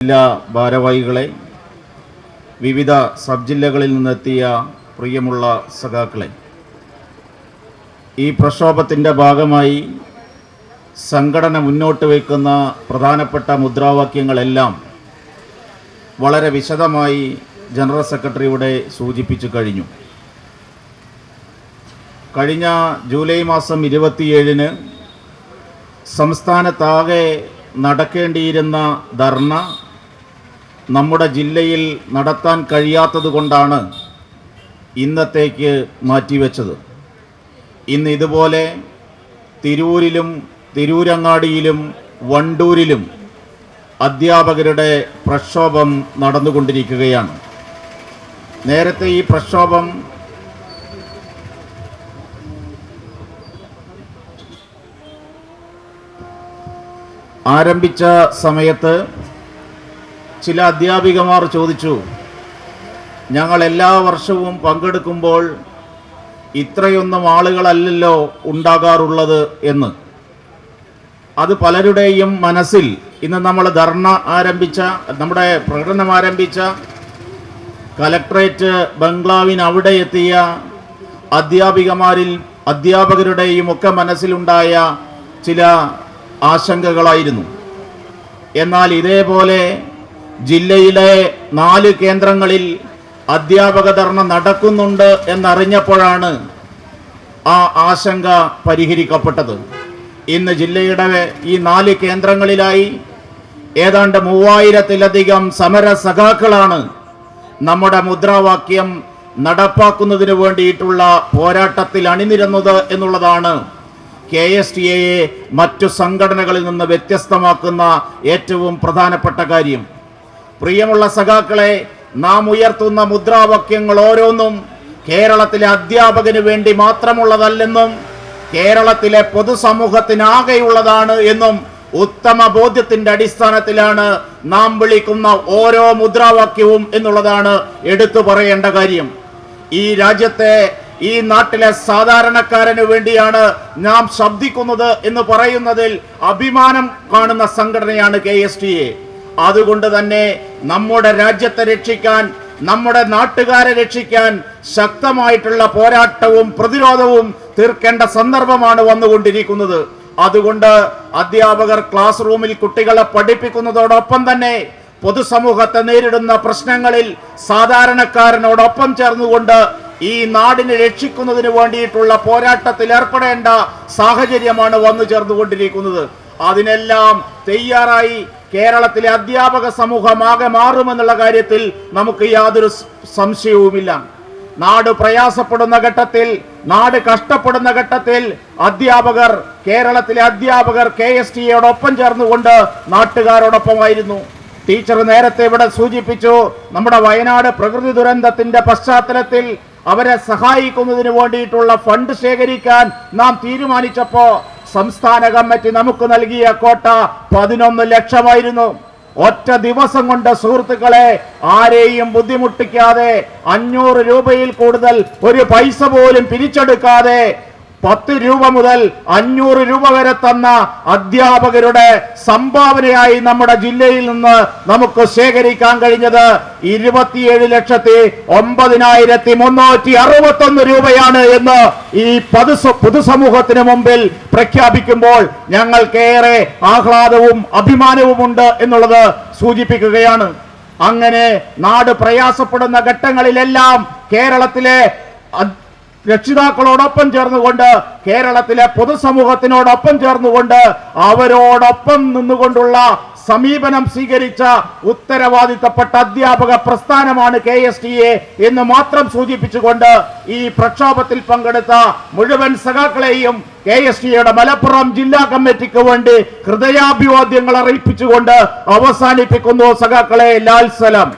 ജില്ലാ ഭാരവാഹികളെ വിവിധ സബ് ജില്ലകളിൽ നിന്നെത്തിയ പ്രിയമുള്ള സഖാക്കളെ ഈ പ്രക്ഷോഭത്തിന്റെ ഭാഗമായി സംഘടന മുന്നോട്ട് വയ്ക്കുന്ന പ്രധാനപ്പെട്ട മുദ്രാവാക്യങ്ങളെല്ലാം വളരെ വിശദമായി ജനറൽ സെക്രട്ടറിയുടെ സൂചിപ്പിച്ചു കഴിഞ്ഞു. കഴിഞ്ഞ ജൂലൈ മാസം ഇരുപത്തിയേഴിന് സംസ്ഥാനത്താകെ നടക്കേണ്ടിയിരുന്ന ധർണ നമ്മുടെ ജില്ലയിൽ നടത്താൻ കഴിയാത്തത് കൊണ്ടാണ് ഇന്നത്തേക്ക് മാറ്റിവെച്ചത്. ഇന്ന് ഇതുപോലെ തിരൂരിലും തിരൂരങ്ങാടിയിലും വണ്ടൂരിലും അധ്യാപകരുടെ പ്രക്ഷോഭം നടന്നുകൊണ്ടിരിക്കുകയാണ്. നേരത്തെ ഈ പ്രക്ഷോഭം ആരംഭിച്ച സമയത്ത് ചില അധ്യാപികമാർ ചോദിച്ചു ഞങ്ങൾ എല്ലാ വർഷവും പങ്കെടുക്കുമ്പോൾ ഇത്രയൊന്നും ആളുകളല്ലല്ലോ ഉണ്ടാകാറുള്ളത് എന്ന്? അത് പലരുടെയും മനസ്സിൽ ഇന്ന് നമ്മൾ ധർണ ആരംഭിച്ച നമ്മുടെ പ്രകടനം ആരംഭിച്ച കലക്ട്രേറ്റ് ബംഗ്ലാവിന് അവിടെ എത്തിയ അധ്യാപികമാരിൽ അധ്യാപകരുടെയും ഒക്കെ മനസ്സിലുണ്ടായ ചില ആശങ്കകളായിരുന്നു. എന്നാൽ ഇതേപോലെ ജില്ലയിലെ നാല് കേന്ദ്രങ്ങളിൽ അധ്യാപക ധർണ നടക്കുന്നുണ്ട് എന്നറിഞ്ഞപ്പോഴാണ് ആ ആശങ്ക പരിഹരിക്കപ്പെട്ടത്. ഇന്ന് ജില്ലയുടെ ഈ നാല് കേന്ദ്രങ്ങളിലായി ഏതാണ്ട് മൂവായിരത്തിലധികം സമര സഖാക്കളാണ് നമ്മുടെ മുദ്രാവാക്യം നടപ്പാക്കുന്നതിന് വേണ്ടിയിട്ടുള്ള പോരാട്ടത്തിൽ അണിനിരന്നത് എന്നുള്ളതാണ് കെ എസ് ടി എയെ മറ്റു സംഘടനകളിൽ നിന്ന് വ്യത്യസ്തമാക്കുന്ന ഏറ്റവും പ്രധാനപ്പെട്ട കാര്യം. പ്രിയമുള്ള സഖാക്കളെ നാം ഉയർത്തുന്ന മുദ്രാവാക്യങ്ങൾ ഓരോന്നും കേരളത്തിലെ അധ്യാപകന് വേണ്ടി മാത്രമുള്ളതല്ലെന്നും കേരളത്തിലെ പൊതുസമൂഹത്തിനാകെയുള്ളതാണ് എന്നും ഉത്തമ ബോധ്യത്തിന്റെ അടിസ്ഥാനത്തിലാണ് നാം വിളിക്കുന്ന ഓരോ മുദ്രാവാക്യവും എന്നുള്ളതാണ് എടുത്തു പറയേണ്ട കാര്യം. ഈ രാജ്യത്തെ ഈ നാട്ടിലെ സാധാരണക്കാരന് വേണ്ടിയാണ് നാം ശബ്ദിക്കുന്നത് എന്ന് പറയുന്നതിൽ അഭിമാനം കാണുന്ന സംഘടനയാണ് കെ എസ് ടി എ. അതുകൊണ്ട് തന്നെ നമ്മുടെ രാജ്യത്തെ രക്ഷിക്കാൻ നമ്മുടെ നാട്ടുകാരെ രക്ഷിക്കാൻ ശക്തമായിട്ടുള്ള പോരാട്ടവും പ്രതിരോധവും തീർക്കേണ്ട സന്ദർഭമാണ് വന്നുകൊണ്ടിരിക്കുന്നത്. അതുകൊണ്ട് അധ്യാപകർ ക്ലാസ് റൂമിൽ കുട്ടികളെ പഠിപ്പിക്കുന്നതോടൊപ്പം തന്നെ പൊതുസമൂഹത്തെ നേരിടുന്ന പ്രശ്നങ്ങളിൽ സാധാരണക്കാരനോടൊപ്പം ചേർന്നുകൊണ്ട് ഈ നാടിനെ രക്ഷിക്കുന്നതിന് വേണ്ടിയിട്ടുള്ള പോരാട്ടത്തിൽ ഏർപ്പെടേണ്ട സാഹചര്യമാണ് വന്നു ചേർന്നുകൊണ്ടിരിക്കുന്നത് അതിനെല്ലാം തയ്യാറായി കേരളത്തിലെ അധ്യാപക സമൂഹമാകെ മാറുമെന്നുള്ള കാര്യത്തിൽ നമുക്ക് യാതൊരു സംശയവുമില്ല. നാട് പ്രയാസപ്പെടുന്ന ഘട്ടത്തിൽ നാട് കഷ്ടപ്പെടുന്ന ഘട്ടത്തിൽ അധ്യാപകർ കേരളത്തിലെ അധ്യാപകർ കെ എസ് ടിയോടൊപ്പം ചേർന്നുകൊണ്ട് നാട്ടുകാരോടൊപ്പമായിരുന്നു. ടീച്ചർ നേരത്തെ ഇവിടെ സൂചിപ്പിച്ചു നമ്മുടെ വയനാട് പ്രകൃതി ദുരന്തത്തിന്റെ പശ്ചാത്തലത്തിൽ അവരെ സഹായിക്കുന്നതിന് വേണ്ടിയിട്ടുള്ള ഫണ്ട് ശേഖരിക്കാൻ നാം തീരുമാനിച്ചപ്പോ സംസ്ഥാന കമ്മിറ്റി നമുക്ക് നൽകിയ കോട്ട പതിനൊന്ന് ലക്ഷമായിരുന്നു. ഒറ്റ ദിവസം കൊണ്ട് സുഹൃത്തുക്കളെ ആരെയും ബുദ്ധിമുട്ടിക്കാതെ അഞ്ഞൂറ് രൂപയിൽ കൂടുതൽ ഒരു പൈസ പോലും പിരിച്ചെടുക്കാതെ പത്ത് രൂപ മുതൽ അഞ്ഞൂറ് രൂപ വരെ തന്ന അധ്യാപകരുടെ സംഭാവനയായി നമ്മുടെ ജില്ലയിൽ നിന്ന് നമുക്ക് ശേഖരിക്കാൻ കഴിഞ്ഞത് ഇരുപത്തിയേഴ് ലക്ഷത്തി ഒമ്പതിനായിരത്തി മുന്നൂറ്റി അറുപത്തി ഒന്ന് രൂപയാണ് എന്ന് ഈ പൊതു പൊതുസമൂഹത്തിന് മുമ്പിൽ പ്രഖ്യാപിക്കുമ്പോൾ ഞങ്ങൾക്കേറെ ആഹ്ലാദവും അഭിമാനവുമുണ്ട് എന്നുള്ളത് സൂചിപ്പിക്കുകയാണ്. അങ്ങനെ നാട് പ്രയാസപ്പെടുന്ന ഘട്ടങ്ങളിലെല്ലാം കേരളത്തിലെ രക്ഷിതാക്കളോടൊപ്പം ചേർന്നുകൊണ്ട് കേരളത്തിലെ പൊതുസമൂഹത്തിനോടൊപ്പം ചേർന്നുകൊണ്ട് അവരോടൊപ്പം നിന്നുകൊണ്ടുള്ള സമീപനം സ്വീകരിച്ച ഉത്തരവാദിത്തപ്പെട്ട അധ്യാപക പ്രസ്ഥാനമാണ് കെ എസ് ടി എ എന്ന് മാത്രം സൂചിപ്പിച്ചുകൊണ്ട് ഈ പ്രക്ഷോഭത്തിൽ പങ്കെടുത്ത മുഴുവൻ സഖാക്കളെയും കെ എസ് ടിയുടെ മലപ്പുറം ജില്ലാ കമ്മിറ്റിക്ക് വേണ്ടി ഹൃദയാഭിവാദ്യങ്ങൾ അറിയിപ്പിച്ചുകൊണ്ട് അവസാനിപ്പിക്കുന്നു സഖാക്കളെ ലാൽ സലാം